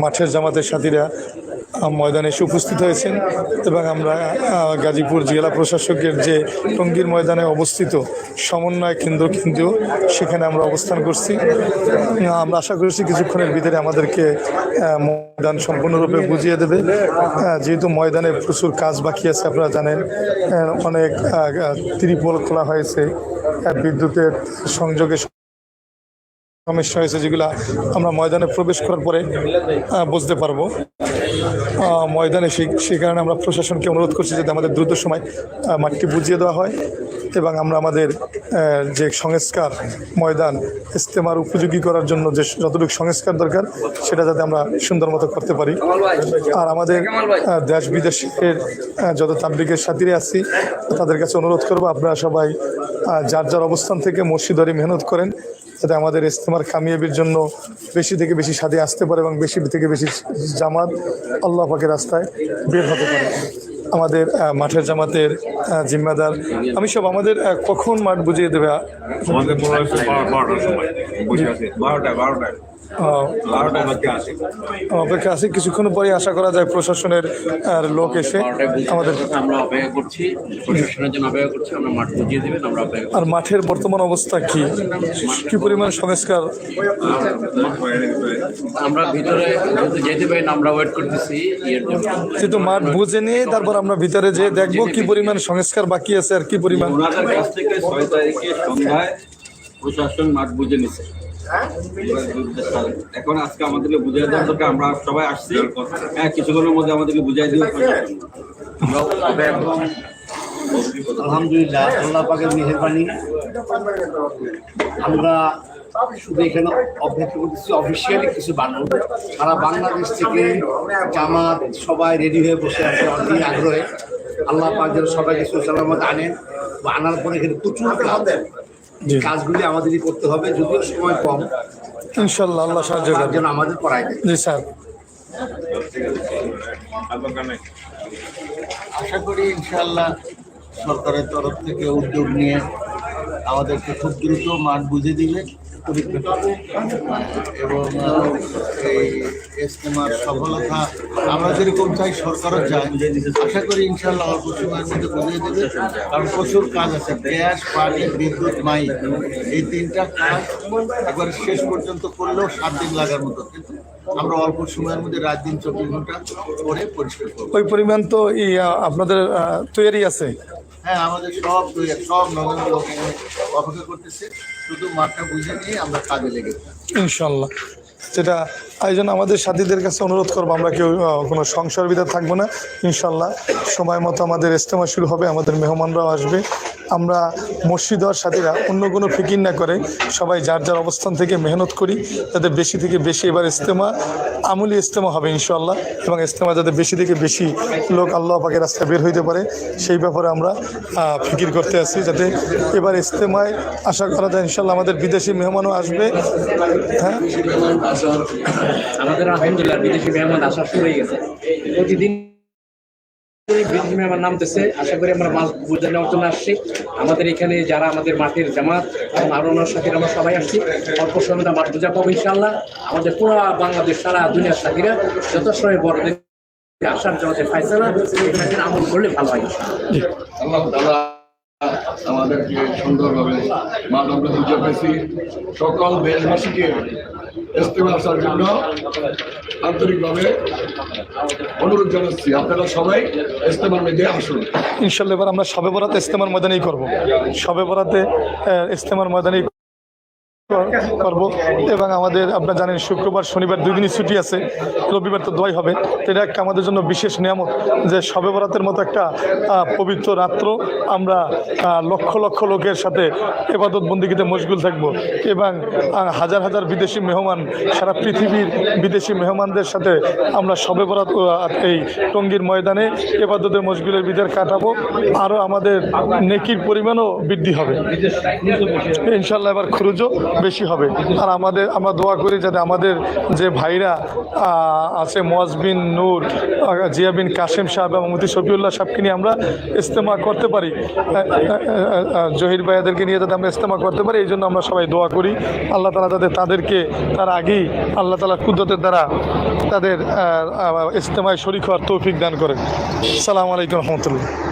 মাঠের জামাতের সাথীরা ময়দানে এসে উপস্থিত হয়েছেন এবং আমরা গাজীপুর জেলা প্রশাসকের যে টঙ্গীর ময়দানে অবস্থিত সমন্বয় কেন্দ্র কিন্তু সেখানে আমরা অবস্থান করছি। আমরা আশা করছি কিছুক্ষণের ভিতরে আমাদেরকে ময়দান সম্পূর্ণরূপে বুঝিয়ে দেবে। যেহেতু ময়দানে প্রচুর কাজ বাকি আছে, আপনারা জানেন অনেক ত্রিপল খোলা হয়েছে বিদ্যুতের সংযোগে সমস্যা হয়েছে যেগুলা আমরা ময়দানে প্রবেশ করার পরে বুঝতে পারব। ময়দানে সেই সেই কারণে আমরা প্রশাসনকে অনুরোধ করছি যাতে আমাদের দ্রুত সময় মাঠটি বুঝিয়ে দেওয়া হয় এবং আমরা আমাদের যে সংস্কার ময়দান ইস্তেমার উপযোগী করার জন্য যে যতটুকু সংস্কার দরকার, সেটা যাতে আমরা সুন্দর মতো করতে পারি। আর আমাদের দেশ বিদেশের যত তাবলিগের সাথীরা আছি, তাদের কাছে অনুরোধ করব, আপনারা সবাই যার যার অবস্থান থেকে মসজিদারি মেহনত করেন, যাতে আমাদের ইস্তেমার কামিয়াবির জন্য বেশি থেকে বেশি সাথে আসতে পারে এবং বেশি থেকে বেশি জামাত আল্লাহ পাকের রাস্তায় বের হতে পারে। আমাদের মাঠের জামাতের জিম্মাদার, আমি সব আমাদের কখন মাঠ বুঝিয়ে দেবে? বারোটায় হচ্ছে অপেক্ষা আছে কিছুক্ষণ পরে আশা করা যায় প্রশাসনের লোক এসে আমাদের আমরা অপেক্ষা করছি। প্রশাসনের জন্য অপেক্ষা করছি। আমরা মাঠ বুঝিয়ে দেবেন আমরা আর মাঠের বর্তমান অবস্থা কি? কি পরিমাণ সংস্কার? আমরা ভিতরে যেতে পারি আমরা ওয়েট করতেছি ইয়ের মাঠ বুঝে নিয়ে তারপর আমরা ভিতরে যে দেখব কি পরিমাণ সংস্কার বাকি আছে আর কি পরিমাণ। ওনাদের কাছ থেকে ছয় তারিখে সন্ধ্যায় প্রশাসন মাঠ বুঝে নিছে। এখন আজকে আমাদেরকে বুঝিয়ে দেওয়ার দরকার আমরা সবাই আসছি। হ্যাঁ কিছুক্ষণের মধ্যে আমাদেরকে বুঝাই দিবে প্রশাসন। আলহামদুলিল্লাহ আল্লাহ পাকের মেহরবানি। আমরা শুধু এখানে অপেক্ষা করতেছি অফিসিয়ালি কিছু বানানো সারা বাংলাদেশ থেকে জামাত সবাই রেডি হয়ে বসে আছে অনেক আগ্রহে। আল্লাহ পাক যেন সবাইকে সুসালামত আনেন। বা আনার পরে এখানে প্রচুর। কাজগুলি আমাদেরই করতে হবে যদিও সময় কম। ইনশাল্লাহ আল্লাহ সাহায্য করবেন জন্য আমাদের পড়াই দেয়। জি স্যার। আশা করি ইনশাল্লাহ সরকারের তরফ থেকে উদ্যোগ নিয়ে আমাদেরকে খুব দ্রুত মাঠ বুঝে দিবে। এবং এই ইস্তেমার সফলতা, আমরা যেরকম চাই সরকারও চায়। আশা করি ইনশাআল্লাহ অল্প সময়ের মধ্যে বুঝিয়ে দেবে, কারণ প্রচুর কাজ আছে, গ্যাস, পানি, বিদ্যুৎ মাই এই তিনটা কাজ একবার শেষ পর্যন্ত করলেও সাত দিন লাগার মতো। আমরা অল্প সময়ের মধ্যে রাত দিন চব্বিশ ঘণ্টা করে পরিষ্কার ওই পরিমাণ তো আপনাদের তৈরি আছে। হ্যাঁ আমাদের সব সব নগর লোক অপেক্ষা করতেছে। শুধু মাঠটা বুঝে নিয়ে আমরা কাজে লেগে ইনশাল্লাহ সেটা এই জন্য আমাদের সাথীদের কাছে অনুরোধ করব, আমরা কেউ কোনো সংসার ভিতরে থাকব না। ইনশাল্লাহ সময় মতো আমাদের ইস্তেমা শুরু হবে, আমাদের মেহমানরাও আসবে। আমরা মসজিদ হওয়ার সাথীরা অন্য কোনো ফিকির না করে সবাই যার যার অবস্থান থেকে মেহনত করি, যাতে বেশি থেকে বেশি এবার ইস্তেমা আমলি ইস্তেমা হবে ইনশাল্লাহ এবং ইস্তেমা যাতে বেশি থেকে বেশি লোক আল্লাহ পাকের রাস্তায় বের হইতে পারে, সেই ব্যাপারে আমরা ফিকির করতে আসছি যাতে এবার ইস্তেমায় আশা করা যায় ইনশাল্লাহ আমাদের বিদেশি মেহমানও আসবে। হ্যাঁ? আমাদের আলহামদুলিল্লাহ বিদেশি মেহমান আসা শুরু হয়ে গেছে। প্রতিদিন বিদেশি নাম নামতেছে। আশা করি আমরা মাছ বুঝে নেওয়ার জন্য আসছি। আমাদের এখানে যারা আমাদের মাঠের জামাত এবং আরও অন্য সাথে আমরা সবাই আসছি। অল্প সময় মাঠ বুঝা পাবো ইনশাল্লাহ আমাদের পুরো বাংলাদেশ সারা দুনিয়ার সাথীরা যত সময় বড়দের আসার জন্য ফাইসালা আমল করলে ভালো হয় আল্লাহ তাআলা আমাদেরকে সুন্দরভাবে মাঠ পুজো পেয়েছি সকল দেশবাসীকে ইস্তেমা আসার জন্য আন্তরিকভাবে অনুরোধ জানাচ্ছি। আপনারা সবাই ইস্তেমার মধ্যে আসুন। ইনশাল্লাহ এবার আমরা সবে বরাতে ইস্তেমার ময়দানেই করব। সবে বরাতে ইস্তেমার ময়দানেই করব। এবং আমাদের, আপনারা জানেন শুক্রবার, শনিবার দুই দিনই ছুটি আছে। রবিবার তো দোয়াই হবে। এটা একটা আমাদের জন্য বিশেষ নিয়ামত যে সবে বরাতের মতো একটা পবিত্র রাত্র আমরা লক্ষ লক্ষ লোকের সাথে এবাদত বন্দিগিতে মশগুল থাকব। এবং হাজার হাজার বিদেশি মেহমান, সারা পৃথিবীর বিদেশি মেহমানদের সাথে আমরা সবে বরাত এই টঙ্গীর ময়দানে এবাদতের মশগুলের বিদের কাটাবো। আরও আমাদের নেকির পরিমাণও বৃদ্ধি হবে। ইনশাল্লাহ এবার খুরুজও বেশি হবে। আর আমাদের, আমরা দোয়া করি যাতে আমাদের যে ভাইরা আছে মোয়াজবিন নূর জিয়াবিন জিয়া কাশেম সাহেব এবং মতি শফিউল্লাহ সাহেবকে নিয়ে আমরা ইস্তেমা করতে পারি। জহির ভাইয়াদেরকে নিয়ে যাতে আমরা ইস্তেমা করতে পারি, এই জন্য আমরা সবাই দোয়া করি। আল্লাহ তালা যাতে তাদেরকে, তার আগেই আল্লাহ তালা কুদরতের দ্বারা তাদের ইস্তেমায় শরিক হওয়ার তৌফিক দান করেন। সালাম আলাইকুম রহমতুল্লাহ।